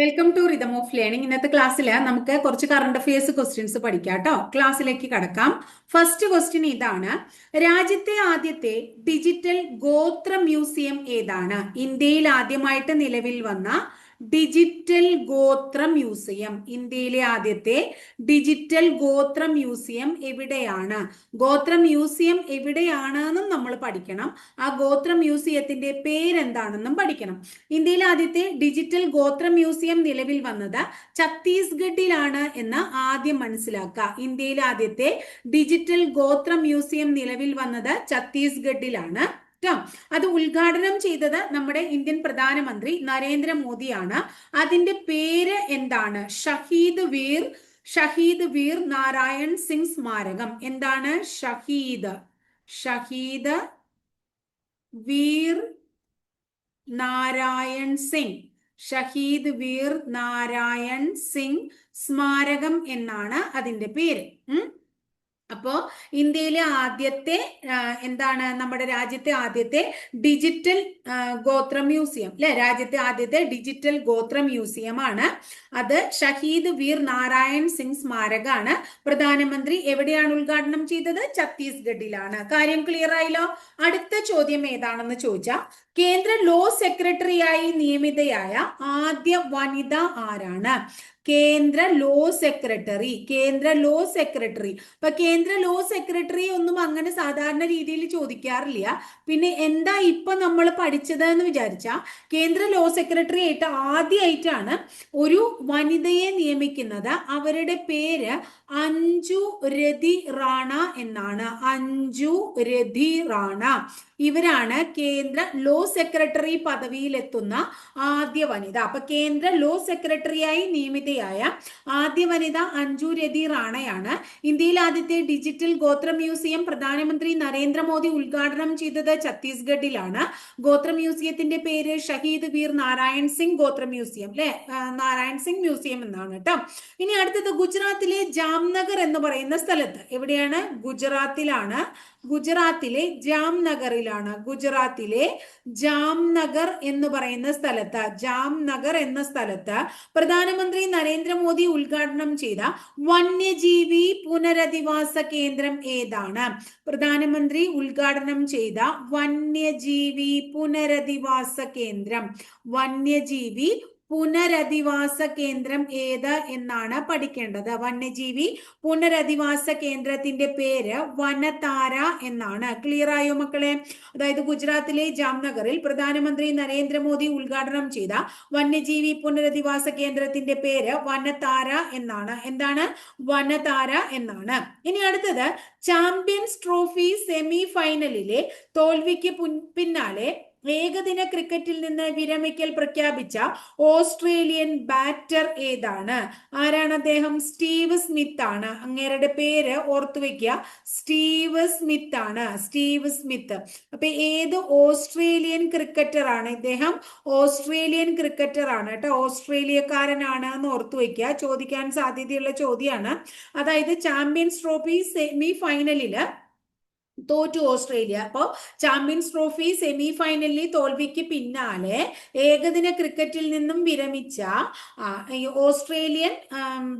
Welcome to rhythm of learning ഇന്നത്തെ ക്ലാസ്സിൽ നമുക്ക് കുറച്ച് കറണ്ട് അഫയേഴ്സ് ക്വസ്റ്റ്യൻസ് പഠിക്കാം കേട്ടോ ക്ലാസ്സിലേക്ക് കടക്കാം. ഫസ്റ്റ് ക്വസ്റ്റ്യൻ ഇതാണ്. രാജ്യത്തെ ആദ്യത്തെ ഡിജിറ്റൽ ഗോത്ര മ്യൂസിയം ഏതാണ്? ഇന്ത്യയിൽ ആദ്യമായിട്ട് നിലവിൽ വന്ന ഡിജിറ്റൽ ഗോത്ര മ്യൂസിയം ഇന്ത്യയിലെ ആദ്യത്തെ ഡിജിറ്റൽ ഗോത്ര മ്യൂസിയം എവിടെയാണ്? ഗോത്ര മ്യൂസിയം എവിടെയാണ് എന്നും നമ്മൾ പഠിക്കണം. ആ ഗോത്ര മ്യൂസിയത്തിന്റെ പേരെന്താണെന്നും പഠിക്കണം. ഇന്ത്യയിലെ ആദ്യത്തെ ഡിജിറ്റൽ ഗോത്ര മ്യൂസിയം നിലവിൽ വന്നത് ഛത്തീസ്ഗഡിലാണ് എന്ന് ആദ്യം മനസ്സിലാക്കുക. ഇന്ത്യയിലെ ആദ്യത്തെ ഡിജിറ്റൽ ഗോത്ര മ്യൂസിയം നിലവിൽ വന്നത് ഛത്തീസ്ഗഡിലാണ്. ട്ടോ. അത് ഉദ്ഘാടനം ചെയ്തത് നമ്മുടെ ഇന്ത്യൻ പ്രധാനമന്ത്രി നരേന്ദ്രമോദിയാണ്. അതിന്റെ പേര് എന്താണ്? ഷഹീദ് വീർ ഷഹീദ് വീർ നാരായൺ സിംഗ് സ്മാരകം. എന്താണ് ഷഹീദ്? ഷഹീദ് വീർ നാരായൺ സിംഗ്. ഷഹീദ് വീർ നാരായൺ സിംഗ് സ്മാരകം എന്നാണ് അതിന്റെ പേര്. ഉം? അപ്പോ ഇന്ത്യയിലെ ആദ്യത്തെ എന്താണ് നമ്മുടെ രാജ്യത്തെ ആദ്യത്തെ ഡിജിറ്റൽ ഗോത്ര മ്യൂസിയം. അല്ലെ രാജ്യത്തെ ആദ്യത്തെ ഡിജിറ്റൽ ഗോത്ര മ്യൂസിയം ആണ് അത് ഷഹീദ് വീർ നാരായൺ സിംഗ് സ്മാരകാണ്. പ്രധാനമന്ത്രി എവിടെയാണ് ഉദ്ഘാടനം ചെയ്തത്? ഛത്തീസ്ഗഡിലാണ്. കാര്യം ക്ലിയർ ആയില്ലോ? അടുത്ത ചോദ്യം ഏതാണെന്ന് ചോദിച്ചാൽ കേന്ദ്ര ലോ സെക്രട്ടറിയായി നിയമിതയായ ആദ്യ വനിത ആരാണ്? കേന്ദ്ര ലോ സെക്രട്ടറി കേന്ദ്ര ലോ സെക്രട്ടറി ഇപ്പൊ കേന്ദ്ര ലോ സെക്രട്ടറി ഒന്നും അങ്ങനെ സാധാരണ രീതിയിൽ ചോദിക്കാറില്ല. പിന്നെ എന്താ ഇപ്പൊ നമ്മൾ പഠിച്ചത് എന്ന് വിചാരിച്ചാ കേന്ദ്ര ലോ സെക്രട്ടറി ആയിട്ട് ആദ്യമായിട്ടാണ് ഒരു വനിതയെ നിയമിക്കുന്നത്. അവരുടെ പേര് അഞ്ജു രതി റാണ എന്നാണ്. അഞ്ജു രതി റാണ. ഇവരാണ് കേന്ദ്ര ലോ സെക്രട്ടറി പദവിയിലെത്തുന്ന ആദ്യ വനിത. അപ്പൊ കേന്ദ്ര ലോ സെക്രട്ടറിയായി നിയമിതയായ ആദ്യ വനിത അഞ്ജു രതി റാണയാണ് ഇന്ത്യയിൽ ആദ്യത്തെ ഡിജിറ്റൽ ഗോത്ര മ്യൂസിയം പ്രധാനമന്ത്രി നരേന്ദ്രമോദി ഉദ്ഘാടനം ചെയ്തത് ഛത്തീസ്ഗഡിലാണ്. ഗോത്ര മ്യൂസിയത്തിന്റെ പേര് ഷഹീദ് വീർ നാരായൺ സിംഗ് ഗോത്ര മ്യൂസിയം അല്ലെ നാരായൺ സിംഗ് മ്യൂസിയം എന്നാണ് കേട്ടോ. ഇനി അടുത്തത് ഗുജറാത്തിലെ ജാംനഗർ എന്ന് പറയുന്ന സ്ഥലത്ത്. എവിടെയാണ്? ഗുജറാത്തിലാണ്. ഗുജറാത്തിലെ ജാംനഗറിലാണ്. ഗുജറാത്തിലെ ജാംനഗർ എന്ന് പറയുന്ന സ്ഥലത്ത് ജാംനഗർ എന്ന സ്ഥലത്ത് പ്രധാനമന്ത്രി നരേന്ദ്രമോദി ഉദ്ഘാടനം ചെയ്ത വന്യജീവി പുനരധിവാസ കേന്ദ്രം ഏതാണ്? പ്രധാനമന്ത്രി ഉദ്ഘാടനം ചെയ്ത വന്യജീവി പുനരധിവാസ കേന്ദ്രം. വന്യജീവി പുനരധിവാസ കേന്ദ്രം ഏത് എന്നാണ് പഠിക്കേണ്ടത്? വന്യജീവി പുനരധിവാസ കേന്ദ്രത്തിന്റെ പേര് വനതാര എന്നാണ്. ക്ലിയർ ആയോ മക്കളെ? അതായത് ഗുജറാത്തിലെ ജാംനഗറിൽ പ്രധാനമന്ത്രി നരേന്ദ്രമോദി ഉദ്ഘാടനം ചെയ്ത വന്യജീവി പുനരധിവാസ കേന്ദ്രത്തിന്റെ പേര് വനതാര എന്നാണ്. എന്താണ്? വനതാര എന്നാണ്. ഇനി അടുത്തത് ചാമ്പ്യൻസ് ട്രോഫി സെമി ഫൈനലിലെ തോൽവിക്ക് പിന്നാലെ ഏകദിന ക്രിക്കറ്റിൽ നിന്ന് വിരമിക്കൽ പ്രഖ്യാപിച്ച ഓസ്ട്രേലിയൻ ബാറ്റർ ഏതാണ്? ആരാണ് അദ്ദേഹം? സ്റ്റീവ് സ്മിത്ത് ആണ്. അങ്ങേരുടെ പേര് ഓർത്തു വെക്കുക സ്റ്റീവ് സ്മിത്ത് ആണ്. Steve Smith. അപ്പൊ ഏത് ഓസ്ട്രേലിയൻ ക്രിക്കറ്റർ ആണ് ഇദ്ദേഹം? ഓസ്ട്രേലിയൻ ക്രിക്കറ്റർ ആണ് കേട്ടോ. ഓസ്ട്രേലിയക്കാരനാണ് എന്ന് ഓർത്തു വെക്കുക ചോദിക്കാൻ സാധ്യതയുള്ള ചോദ്യമാണ് അതായത് ചാമ്പ്യൻസ് ട്രോഫി സെമി ഫൈനലിൽ തോറ്റു ഓസ്ട്രേലിയ. അപ്പോൾ ചാമ്പ്യൻസ് ട്രോഫി സെമി ഫൈനലിൽ തോൽവിക്ക് പിന്നാലെ ഏകദിന ക്രിക്കറ്റിൽ നിന്നും വിരമിച്ച ഓസ്ട്രേലിയൻ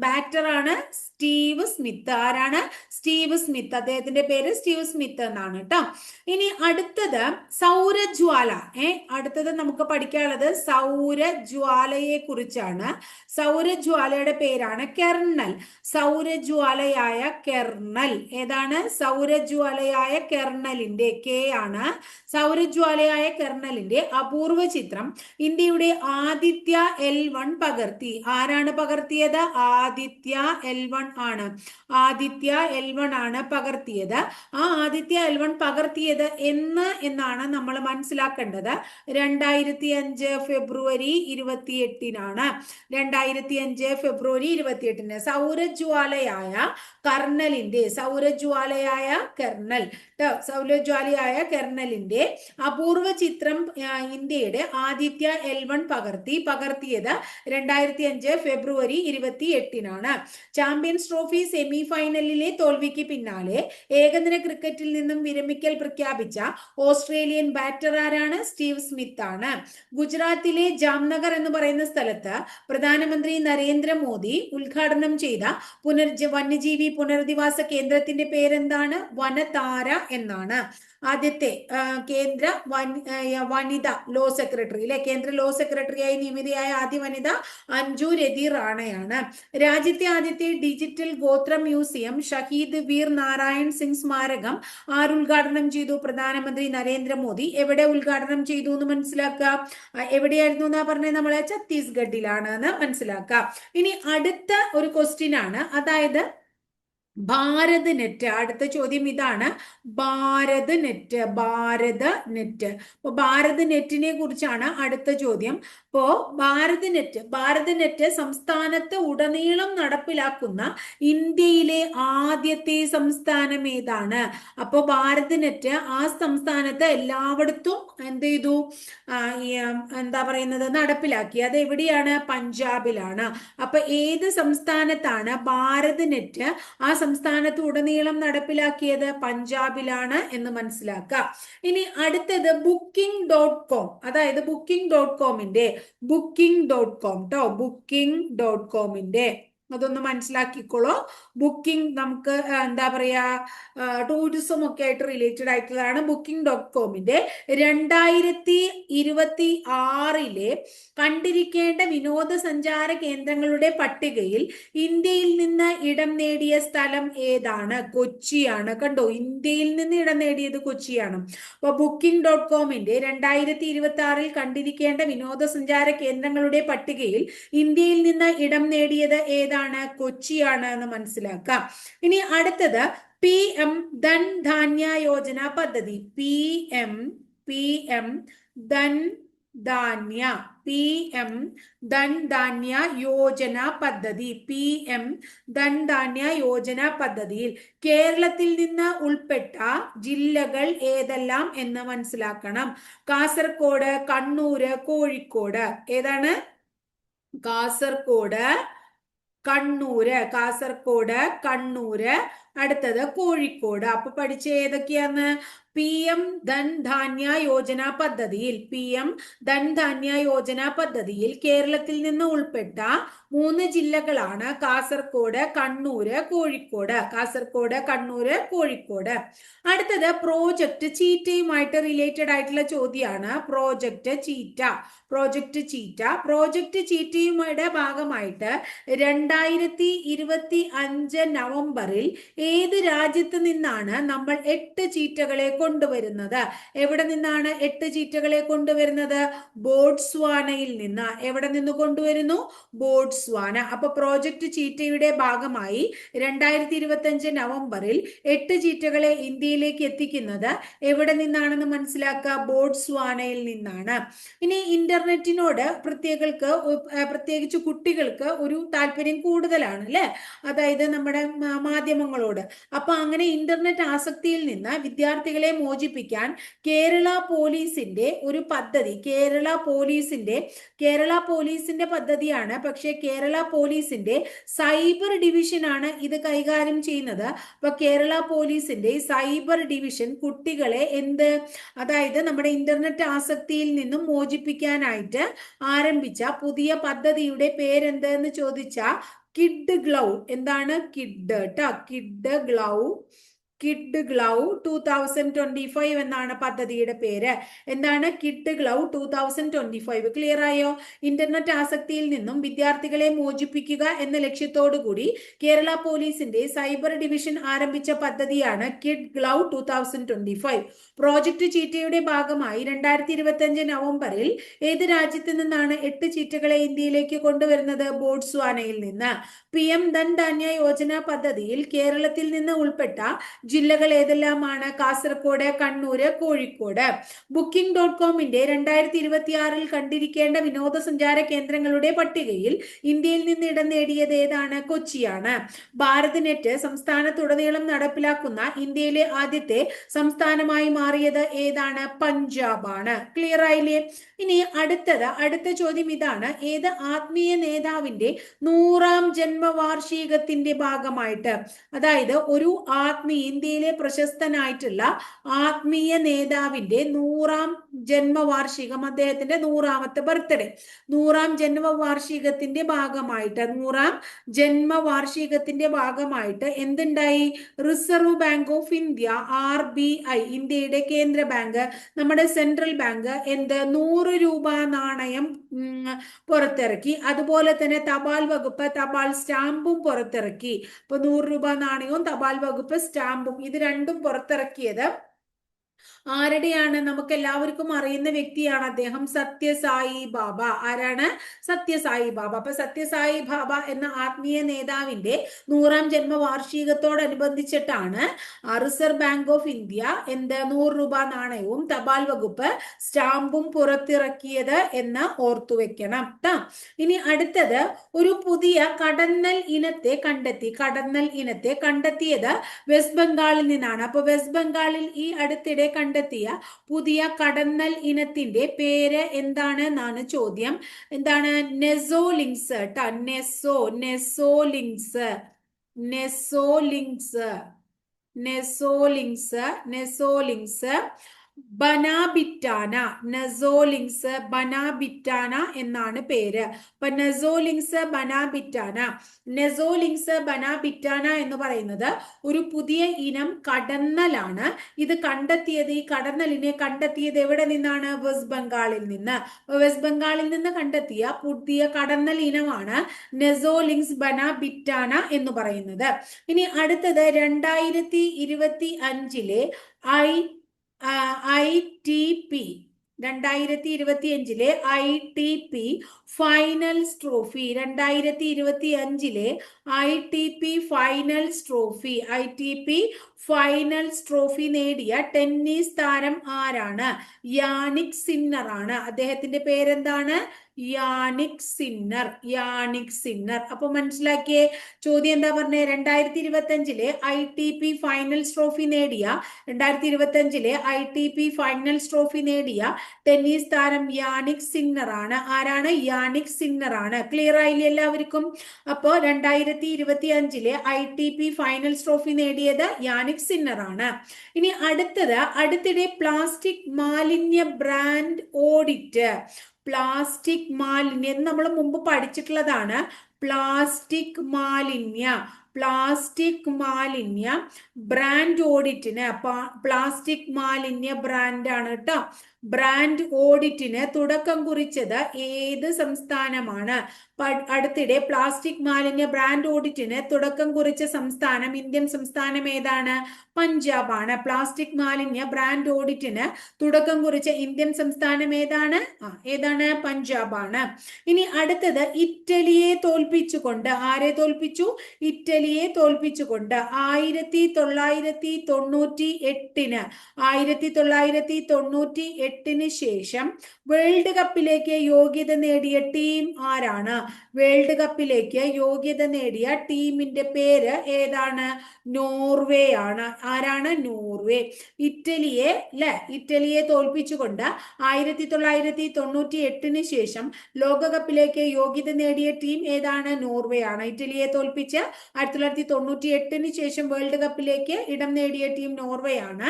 ബാറ്ററാണ് സ്റ്റീവ് സ്മിത്ത്. ആരാണ്? Steve Smith. അദ്ദേഹത്തിന്റെ പേര് സ്റ്റീവ് സ്മിത്ത് എന്നാണ് കേട്ടോ. ഇനി അടുത്തത് സൗരജ്വാല. ഏ അടുത്തത് നമുക്ക് പഠിക്കാനുള്ളത് സൗരജ്വാലയെ കുറിച്ചാണ് സൗരജ്വാലയുടെ പേരാണ് കെർണൽ. സൗരജ്വാലയായ കെർണൽ. ഏതാണ്? സൗരജ്വാലയായ കെർണലിന്റെ കെ ആണ്. സൗരജ്വാലയായ കെർണലിന്റെ അപൂർവ ചിത്രം ഇന്ത്യയുടെ ആദിത്യ എൽ വൺ പകർത്തി. ആരാണ് പകർത്തിയത്? ആദിത്യ എൽ വൺ ആണ്. ആദിത്യ എൽ വൺ ആണ് പകർത്തിയത്. ആ ആദിത്യ എൽ വൺ പകർത്തിയത് എന്ന് എന്നാണ് നമ്മൾ മനസ്സിലാക്കേണ്ടത്. രണ്ടായിരത്തി അഞ്ച് ഫെബ്രുവരി ഇരുപത്തി എട്ടിനാണ് രണ്ടായിരത്തി അഞ്ച് ഫെബ്രുവരി ഇരുപത്തിയെട്ടിന് സൗരജ്വാലയായ കർണലിന്റെ സൗരജ്വാലയായ കെർണൽ ട്ടോ സൗരജ്വാലിയായ കെർണലിന്റെ അപൂർവ ചിത്രം ഇന്ത്യയുടെ ആദിത്യ എൽ വൺ പകർത്തി പകർത്തിയത് രണ്ടായിരത്തി അഞ്ച് ഫെബ്രുവരി ഇരുപത്തി എട്ടിനാണ് ചാമ്പ്യൻസ് ട്രോഫി സെമി ഫൈനലിലെ തോൽവിക്ക് പിന്നാലെ ഏകദിന ക്രിക്കറ്റിൽ നിന്നും വിരമിക്കൽ പ്രഖ്യാപിച്ച ഓസ്ട്രേലിയൻ ബാറ്റർ ആരാണ്? സ്റ്റീവ് സ്മിത്ത് ആണ്. ഗുജറാത്തിലെ ജാംനഗർ എന്ന് പറയുന്ന സ്ഥലത്ത് പ്രധാനമന്ത്രി നരേന്ദ്രമോദി ഉദ്ഘാടനം ചെയ്ത പുനർജ വന്യജീവി പുനരധിവാസ കേന്ദ്രത്തിന്റെ പേരെന്താണ്? വനതാര എന്നാണ്. ആദ്യത്തെ കേന്ദ്ര വനിത ലോ സെക്രട്ടറി അല്ലെ കേന്ദ്ര ലോ സെക്രട്ടറിയായി നിയമിതയായ ആദ്യ വനിത അഞ്ജു രതി റാണയാണ്. രാജ്യത്തെ ആദ്യത്തെ ഡിജിറ്റൽ ഗോത്ര മ്യൂസിയം ഷഹീദ് വീർ നാരായൺ സിംഗ് സ്മാരകം ആര് ഉദ്ഘാടനം ചെയ്തു. പ്രധാനമന്ത്രി നരേന്ദ്രമോദി എവിടെ ഉദ്ഘാടനം ചെയ്തു എന്ന് മനസ്സിലാക്കുക എവിടെയായിരുന്നു എന്നാ പറഞ്ഞത് നമ്മളെ? ഛത്തീസ്ഗഡിലാണ് എന്ന് മനസ്സിലാക്കുക ഇനി അടുത്ത ഒരു ക്വസ്റ്റ്യൻ ആണ്. അതായത് ഭാരത് നെറ്റ് അടുത്ത ചോദ്യം ഇതാണ്. ഭാരത് നെറ്റ് ഭാരത് നെറ്റ് അപ്പൊ ഭാരത് നെറ്റിനെ കുറിച്ചാണ് അടുത്ത ചോദ്യം. ഇപ്പോ ഭാരത് നെറ്റ് ഭാരത് നെറ്റ് സംസ്ഥാനത്ത് ഉടനീളം നടപ്പിലാക്കുന്ന ഇന്ത്യയിലെ ആദ്യത്തെ സംസ്ഥാനം ഏതാണ്? അപ്പോ ഭാരത് നെറ്റ് ആ സംസ്ഥാനത്ത് എല്ലായിടത്തും എന്ത് ചെയ്തു? എന്താ പറയുന്നത്? നടപ്പിലാക്കി. അത് എവിടെയാണ്? പഞ്ചാബിലാണ്. അപ്പൊ ഏത് സംസ്ഥാനത്താണ് ഭാരത് നെറ്റ് ആ സംസ്ഥാനത്ത് ഉടനീളം നടപ്പിലാക്കിയത്? പഞ്ചാബിലാണ് എന്ന് മനസ്സിലാക്കുക. ഇനി അടുത്തത് ബുക്കിംഗ് ഡോട്ട് കോം. അതായത് ബുക്കിംഗ് ഡോട്ട് കോമിന്റെ ബുക്കിംഗ് ഡോട്ട് കോം കേട്ടോ ബുക്കിംഗ് ഡോട്ട് കോമിന്റെ അതൊന്ന് മനസ്സിലാക്കിക്കോളൂ. ബുക്കിംഗ് നമുക്ക് എന്താ പറയാ ടൂറിസം ഒക്കെ ആയിട്ട് റിലേറ്റഡ് ആയിട്ടുള്ളതാണ് ബുക്കിംഗ് ഡോട്ട് കോമിന്റെ രണ്ടായിരത്തി ഇരുപത്തി ആറിലെ കണ്ടിരിക്കേണ്ട വിനോദസഞ്ചാര കേന്ദ്രങ്ങളുടെ പട്ടികയിൽ ഇന്ത്യയിൽ നിന്ന് ഇടം നേടിയ സ്ഥലം ഏതാണ്? കൊച്ചിയാണ്. കണ്ടോ? ഇന്ത്യയിൽ നിന്ന് ഇടം നേടിയത് കൊച്ചിയാണ്. അപ്പൊ ബുക്കിംഗ് ഡോട്ട് കോമിന്റെ രണ്ടായിരത്തി ഇരുപത്തി ആറിൽ കണ്ടിരിക്കേണ്ട വിനോദസഞ്ചാര കേന്ദ്രങ്ങളുടെ പട്ടികയിൽ ഇന്ത്യയിൽ നിന്ന് ഇടം നേടിയത് ഏതാണ്? കൊച്ചിയാണ് എന്ന് മനസ്സിലാക്കാം. ഇനി അടുത്തത് പി എം ധൻ ധാന്യ യോജന പദ്ധതി. P M P M Dhan Dhanya P M Dhan Dhanya Yojana പദ്ധതി. പി എം ധൻ ധാന്യ യോജന പദ്ധതിയിൽ കേരളത്തിൽ നിന്ന് ഉൾപ്പെട്ട ജില്ലകൾ ഏതെല്ലാം എന്ന് മനസ്സിലാക്കണം. കാസർഗോഡ് കണ്ണൂര് കോഴിക്കോട്. ഏതാണ്? കാസർഗോഡ് കണ്ണൂര് കാസർഗോഡ് കണ്ണൂര് അടുത്തത് കോഴിക്കോട്. അപ്പൊ പഠിച്ച ഏതൊക്കെയാന്ന് പി എം ധൻധാന്യ യോജന പദ്ധതിയിൽ പി എം ധൻധാന്യ യോജന പദ്ധതിയിൽ കേരളത്തിൽ നിന്ന് ഉൾപ്പെട്ട മൂന്ന് ജില്ലകളാണ് കാസർഗോഡ് കണ്ണൂര് കോഴിക്കോട്. കാസർഗോഡ് കണ്ണൂര് കോഴിക്കോട്. അടുത്തത് പ്രോജക്റ്റ് ചീറ്റയുമായിട്ട് റിലേറ്റഡ് ആയിട്ടുള്ള ചോദ്യമാണ് project cheetah. Project cheetah. Project ചീറ്റയുമായിട്ട് ഭാഗമായിട്ട് രണ്ടായിരത്തി ഇരുപത്തി അഞ്ച് നവംബറിൽ ഏത് രാജ്യത്ത് നിന്നാണ് നമ്മൾ എട്ട് ചീറ്റകളെ കൊണ്ടുവരുന്നത്? എവിടെ നിന്നാണ് എട്ട് ചീറ്റകളെ കൊണ്ടുവരുന്നത്? ബോട്സ്വാനയിൽ നിന്ന്. എവിടെ നിന്ന് കൊണ്ടുവരുന്നു? ബോട്സ്വാന. അപ്പൊ പ്രോജക്റ്റ് ചീറ്റയുടെ ഭാഗമായി രണ്ടായിരത്തി ഇരുപത്തി അഞ്ച് നവംബറിൽ എട്ട് ചീറ്റകളെ ഇന്ത്യയിലേക്ക് എത്തിക്കുന്നത് എവിടെ നിന്നാണെന്ന് മനസ്സിലാക്കുക? ബോട്സ്വാനയിൽ നിന്നാണ്. ഇനി ഇന്റർനെറ്റിനോട് പ്രത്യേകൾക്ക് പ്രത്യേകിച്ച് കുട്ടികൾക്ക് ഒരു താല്പര്യം കൂടുതലാണ് അല്ലെ? അതായത് നമ്മുടെ മാ- മാധ്യമങ്ങളോട് അപ്പൊ അങ്ങനെ ഇന്റർനെറ്റ് ആസക്തിയിൽ നിന്ന് വിദ്യാർത്ഥികളെ മോചിപ്പിക്കാൻ കേരള പോലീസിന്റെ ഒരു പദ്ധതി കേരള പോലീസിന്റെ കേരള പോലീസിന്റെ പദ്ധതിയാണ്. പക്ഷേ കേരള പോലീസിന്റെ സൈബർ ഡിവിഷനാണ് ഇത് കൈകാര്യം ചെയ്യുന്നത്. അപ്പൊ കേരള പോലീസിന്റെ സൈബർ ഡിവിഷൻ കുട്ടികളെ എന്ത് അതായത് നമ്മുടെ ഇന്റർനെറ്റ് ആസക്തിയിൽ നിന്നും മോചിപ്പിക്കാനായിട്ട് ആരംഭിച്ച പുതിയ പദ്ധതിയുടെ പേരെന്ത് എന്ന് ചോദിച്ചാൽ കിഡ് ഗ്ലൗ എന്താണ്? കിഡ് കേട്ടോ kid glove kid glove two thousand twenty five എന്നാണ് പദ്ധതിയുടെ പേര്. എന്താണ് kid glove two thousand twenty five clear ആയോ? ഇന്റർനെറ്റ് ആസക്തിയിൽ നിന്നും വിദ്യാർത്ഥികളെ മോചിപ്പിക്കുക എന്ന ലക്ഷ്യത്തോടു കൂടി കേരള പോലീസിന്റെ സൈബർ ഡിവിഷൻ ആരംഭിച്ച പദ്ധതിയാണ് kid glove two thousand twenty five project ചീറ്റയുടെ ഭാഗമായി രണ്ടായിരത്തി ഇരുപത്തി അഞ്ച് നവംബറിൽ ഏത് രാജ്യത്ത് നിന്നാണ് എട്ട് ചീറ്റകളെ ഇന്ത്യയിലേക്ക് കൊണ്ടുവരുന്നത്? ബോട്ട്സ്വാനയിൽ നിന്ന്. പി എം ധൻ ധാന്യ യോജന പദ്ധതിയിൽ കേരളത്തിൽ നിന്ന് ഉൾപ്പെട്ട ജില്ലകൾ ഏതെല്ലാമാണ് കാസർഗോഡ് കണ്ണൂര് കോഴിക്കോട്. ബുക്കിംഗ് ഡോട്ട് കോമിന്റെ രണ്ടായിരത്തി ഇരുപത്തി ആറിൽ കണ്ടിരിക്കേണ്ട വിനോദസഞ്ചാര കേന്ദ്രങ്ങളുടെ പട്ടികയിൽ ഇന്ത്യയിൽ നിന്ന് ഇടം നേടിയത് ഏതാണ്? കൊച്ചിയാണ്. ഭാരത് നെറ്റ് സംസ്ഥാനത്തുടനീളം നടപ്പിലാക്കുന്ന ഇന്ത്യയിലെ ആദ്യത്തെ സംസ്ഥാനമായി മാറിയത് ഏതാണ്? പഞ്ചാബാണ്. ക്ലിയർ ആയില്ലേ? ഇനി അടുത്തത് അടുത്ത ചോദ്യം ഇതാണ്. ഏത് ആത്മീയ നേതാവിന്റെ നൂറാം ജന്മവാർഷികത്തിന്റെ ഭാഗമായിട്ട്? അതായത് ഒരു ആത്മീയ ഇന്ത്യയിലെ പ്രശസ്തനായിട്ടുള്ള ആത്മീയ നേതാവിന്റെ നൂറാം ജന്മവാർഷികം അദ്ദേഹത്തിന്റെ നൂറാമത്തെ ബർത്ത്ഡേ. നൂറാം ജന്മവാർഷികത്തിന്റെ ഭാഗമായിട്ട് നൂറാം ജന്മവാർഷികത്തിന്റെ ഭാഗമായിട്ട് എന്തുണ്ടായി? Reserve Bank of India R B I ഇന്ത്യയുടെ കേന്ദ്ര ബാങ്ക്. നമ്മുടെ സെൻട്രൽ ബാങ്ക് എന്ത്? നൂറ് രൂപ നാണയം പുറത്തിറക്കി. അതുപോലെ തന്നെ തപാൽ വകുപ്പ് തപാൽ സ്റ്റാമ്പും പുറത്തിറക്കി. ഇപ്പൊ നൂറ് രൂപ നാണയവും തപാൽ വകുപ്പ് സ്റ്റാമ്പും ഇത് രണ്ടും പുറത്തിറക്കിയത് ആരുടെയാണ്? നമുക്ക് എല്ലാവർക്കും അറിയുന്ന വ്യക്തിയാണ് അദ്ദേഹം സത്യസായി ബാബ. ആരാണ്? സത്യസായി ബാബ. അപ്പൊ സത്യസായി ബാബ എന്ന ആത്മീയ നേതാവിന്റെ നൂറാം ജന്മവാർഷികത്തോടനുബന്ധിച്ചിട്ടാണ് റിസർവ് ബാങ്ക് ഓഫ് ഇന്ത്യ എന്ത് നൂറ് രൂപ നാണയവും തപാൽ വകുപ്പ് സ്റ്റാമ്പും പുറത്തിറക്കിയത് എന്ന് ഓർത്തു വെക്കണം ഇനി അടുത്തത് ഒരു പുതിയ കടന്നൽ ഇനത്തെ കണ്ടെത്തി. കടന്നൽ ഇനത്തെ കണ്ടെത്തിയത് വെസ്റ്റ് ബംഗാളിൽ നിന്നാണ്. അപ്പൊ വെസ്റ്റ് ബംഗാളിൽ ഈ അടുത്തിടെ കണ്ടെത്തിയ പുതിയ കടന്നൽ ഇനത്തിന്റെ പേര് എന്താണ് എന്നാണ് ചോദ്യം. എന്താണ്? നെസോലിങ്സ് കേട്ടോ നെസോ നെസോലിങ്സ്. നെസോലിങ്സ്. നെസോലിങ്സ് നെസോലിങ്സ്. ബനാബിറ്റാന നസോലിങ്സ് ബനാബിറ്റാന എന്നാണ് പേര്. അപ്പൊ നസോലിങ്സ് ബനാബിറ്റാന നെസോലിങ്സ് ബനാബിറ്റാന എന്ന് പറയുന്നത് ഒരു പുതിയ ഇനം കടന്നലാണ്. ഇത് കണ്ടെത്തിയത് ഈ കടന്നലിനെ കണ്ടെത്തിയത് എവിടെ നിന്നാണ്? വെസ്റ്റ് ബംഗാളിൽ നിന്ന്. വെസ്റ്റ് ബംഗാളിൽ നിന്ന് കണ്ടെത്തിയ പുതിയ കടന്നൽ ഇനമാണ് നെസോലിങ്സ് ബനാബിറ്റാന എന്ന് പറയുന്നത്. ഇനി അടുത്തത് രണ്ടായിരത്തി ഇരുപത്തി അഞ്ചിലെ ഐ ഐ ടി പി രണ്ടായിരത്തി ഇരുപത്തി അഞ്ചിലെ I T P finals trophy രണ്ടായിരത്തി ഇരുപത്തി അഞ്ചിലെ I T P finals trophy I T P finals trophy നേടിയ ടെന്നീസ് താരം ആരാണ്? യാനിക് സിന്നറാണ്. അദ്ദേഹത്തിന്റെ പേരെന്താണ്? Jannik Sinner Jannik Sinner. അപ്പൊ മനസ്സിലാക്കിയേ ചോദ്യം എന്താ പറഞ്ഞേ? രണ്ടായിരത്തി ഇരുപത്തി അഞ്ചിലെ I T P finals trophy നേടിയ രണ്ടായിരത്തി ഇരുപത്തി അഞ്ചിലെ I T P finals trophy നേടിയ ടെന്നീസ് താരം യാണിക് സിന്നർ ആണ്. ആരാണ്? യാണിക് സിന്നർ ആണ്. ക്ലിയർ ആയില്ലേ എല്ലാവർക്കും? അപ്പോ രണ്ടായിരത്തി ഇരുപത്തി അഞ്ചിലെ I T P finals trophy നേടിയത് യാനിക് സിന്നർ ആണ്. ഇനി അടുത്തത് അടുത്തിടെ പ്ലാസ്റ്റിക് മാലിന്യ ബ്രാൻഡ് ഓഡിറ്റ് പ്ലാസ്റ്റിക് മാലിന്യം നമ്മൾ മുമ്പ് പഠിച്ചിട്ടുള്ളതാണ്. പ്ലാസ്റ്റിക് മാലിന്യ പ്ലാസ്റ്റിക് മാലിന്യ ബ്രാൻഡ് ഓഡിറ്റിന് പ്ലാസ്റ്റിക് മാലിന്യ ബ്രാൻഡാണ് കേട്ടോ ബ്രാൻഡ് ഓഡിറ്റിന് തുടക്കം കുറിച്ചത് ഏത് സംസ്ഥാനമാണ്? അടുത്തിടെ പ്ലാസ്റ്റിക് മാലിന്യ ബ്രാൻഡ് ഓഡിറ്റിന് തുടക്കം കുറിച്ച സംസ്ഥാനം ഇന്ത്യൻ സംസ്ഥാനം ഏതാണ്? പഞ്ചാബാണ്. പ്ലാസ്റ്റിക് മാലിന്യ ബ്രാൻഡ് ഓഡിറ്റിന് തുടക്കം കുറിച്ച ഇന്ത്യൻ സംസ്ഥാനം ഏതാണ്? ആ ഏതാണ്? പഞ്ചാബാണ്. ഇനി അടുത്തത് ഇറ്റലിയെ തോൽപ്പിച്ചുകൊണ്ട് ആരെ തോൽപ്പിച്ചു? ഇറ്റലിയെ തോൽപ്പിച്ചുകൊണ്ട് ആയിരത്തി തൊള്ളായിരത്തി തൊണ്ണൂറ്റി എട്ടിന് ആയിരത്തി തൊള്ളായിരത്തി തൊണ്ണൂറ്റി എട്ടിന് ശേഷം വേൾഡ് കപ്പിലേക്ക് യോഗ്യത നേടിയ ടീം ആരാണ്? വേൾഡ് കപ്പിലേക്ക് യോഗ്യത നേടിയ ടീമിന്റെ പേര് ഏതാണ്? നോർവേ ആണ്. ആരാണ്? നോർവേ. ഇറ്റലിയെ അല്ലെ ഇറ്റലിയെ തോൽപ്പിച്ചുകൊണ്ട് ആയിരത്തി തൊള്ളായിരത്തി തൊണ്ണൂറ്റി എട്ടിന് ശേഷം ലോകകപ്പിലേക്ക് യോഗ്യത നേടിയ ടീം ഏതാണ്? നോർവേ ആണ്. ഇറ്റലിയെ തോൽപ്പിച്ച് ആയിരത്തി തൊള്ളായിരത്തി തൊണ്ണൂറ്റി എട്ടിന് ശേഷം വേൾഡ് കപ്പിലേക്ക് ഇടം നേടിയ ടീം നോർവേ ആണ്.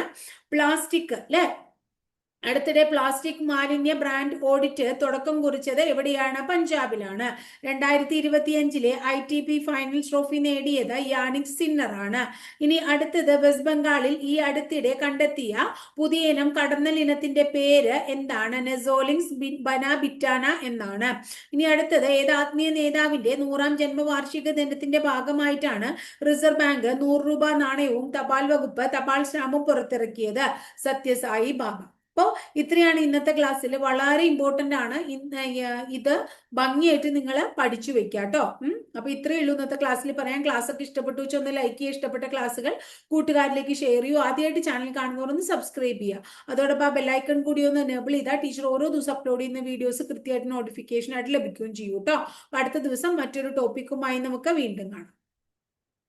പ്ലാസ്റ്റിക് അല്ലെ അടുത്തിടെ പ്ലാസ്റ്റിക് മാലിന്യ ബ്രാൻഡ് ഓഡിറ്റ് തുടക്കം കുറിച്ചത് എവിടെയാണ്? പഞ്ചാബിലാണ്. രണ്ടായിരത്തി ഇരുപത്തിയഞ്ചിലെ I T P final trophy നേടിയത് യാനിക് സിന്നർ ആണ്. ഇനി അടുത്തത് വെസ്റ്റ് ബംഗാളിൽ ഈ അടുത്തിടെ കണ്ടെത്തിയ പുതിയ ഇനം കടന്നൽ ഇനത്തിന്റെ പേര് എന്താണ്? നെസോലിങ്സ് ബന ബിറ്റാന എന്നാണ്. ഇനി അടുത്തത് ഏത് ആത്മീയ നേതാവിന്റെ നൂറാം ജന്മവാർഷിക ദിനത്തിന്റെ ഭാഗമായിട്ടാണ് റിസർവ് ബാങ്ക് നൂറ് രൂപ നാണയവും തപാൽ വകുപ്പ് തപാൽ സ്റ്റാമ്പും പുറത്തിറക്കിയത്? സത്യസായി ബാബ. അപ്പോൾ ഇത്രയാണ് ഇന്നത്തെ ക്ലാസ്സിൽ വളരെ ഇമ്പോർട്ടന്റ് ആണ് ഇത് ഭംഗിയായിട്ട് നിങ്ങൾ പഠിച്ചു വെക്കുക കേട്ടോ. അപ്പൊ ഇത്രയേ ഉള്ളൂ ഇന്നത്തെ ക്ലാസ്സിൽ പറയാൻ. ക്ലാസ് ഒക്കെ ഇഷ്ടപ്പെട്ടു വെച്ചാൽ ഒന്ന് ലൈക്ക് ചെയ്യുക. ഇഷ്ടപ്പെട്ട ക്ലാസ്സുകൾ കൂട്ടുകാരിലേക്ക് ഷെയർ ചെയ്യൂ ആദ്യമായിട്ട് ചാനൽ കാണുന്നവർ ഒന്ന് സബ്സ്ക്രൈബ് ചെയ്യുക. അതോടൊപ്പം ആ ബെല്ലൈക്കൺ കൂടി ഒന്ന് എനേബിൾ ചെയ്താൽ ടീച്ചർ ഓരോ ദിവസം അപ്ലോഡ് ചെയ്യുന്ന വീഡിയോസ് കൃത്യമായിട്ട് നോട്ടിഫിക്കേഷൻ ആയിട്ട് ലഭിക്കുകയും ചെയ്യും കേട്ടോ അടുത്ത ദിവസം മറ്റൊരു ടോപ്പിക്കുമായി നമുക്ക് വീണ്ടും കാണാം.